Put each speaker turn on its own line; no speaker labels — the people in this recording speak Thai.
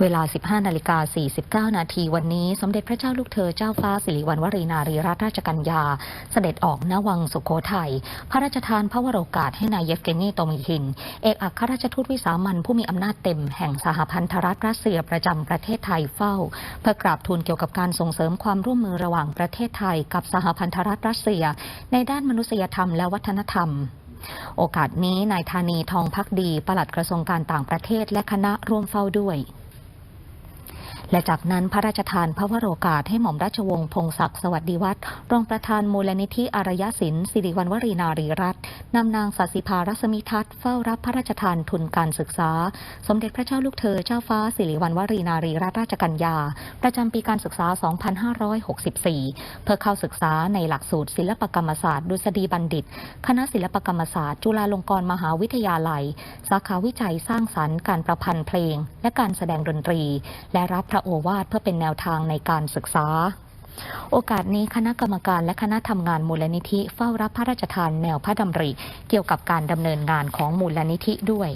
เวลา 15 นาฬิกา 49 นาทีวันนี้ สมเด็จพระเจ้าลูกเธอเจ้าฟ้าสิริวัณวรีนารีรัตนราชกัญญา เสด็จออกณวังสุโขทัย พระราชทานพระวโรกาสให้นายเยฟเกนีโตมิคิน เอกอัครราชทูตวิสามันผู้มีอำนาจเต็มแห่งสหพันธรัฐรัสเซียประจำประเทศไทยเฝ้า เพื่อกราบทูลเกี่ยวกับการส่งเสริมความร่วมมือระหว่างประเทศไทย กับสหพันธรัฐรัสเซีย ในด้านมนุษยธรรมและวัฒนธรรมโอกาสนี้นายธานีทองพักดี ปลัดกระทรวงการต่างประเทศและคณะร่วมเฝ้าด้วย และจากนั้นพระราชทานพระวโรกาสให้หม่อมราชวงศ์พงศักดิ์สวัสดิวัฒน์รองประธานมูลนิธิอารยศิลป์สิริวัณวรีนารีรัตน์นำนางสัสิภารัศมิทัศน์เฝ้ารับพระราชทานทุนการศึกษา สมเด็จพระเจ้าลูกเธอเจ้าฟ้าสิริวัณวรีนารีรัตนราชกัญญา ประจำปีการศึกษา 2564 เพื่อเข้าศึกษาในหลักสูตรศิลปกรรมศาสตร์ดุษฎีบัณฑิต คณะศิลปกรรมศาสตร์ จุฬาลงกรณ์มหาวิทยาลัย สาขาวิจัยสร้างสรรค์การประพันธ์เพลง และการแสดงดนตรี และรับพระโอวาทเพื่อเป็นแนวทางในการศึกษา โอกาสนี้คณะกรรมการและคณะทำงานมูลนิธิเฝ้ารับพระราชทานแนวพระดำริ เกี่ยวกับการดำเนินงานของมูลนิธิด้วย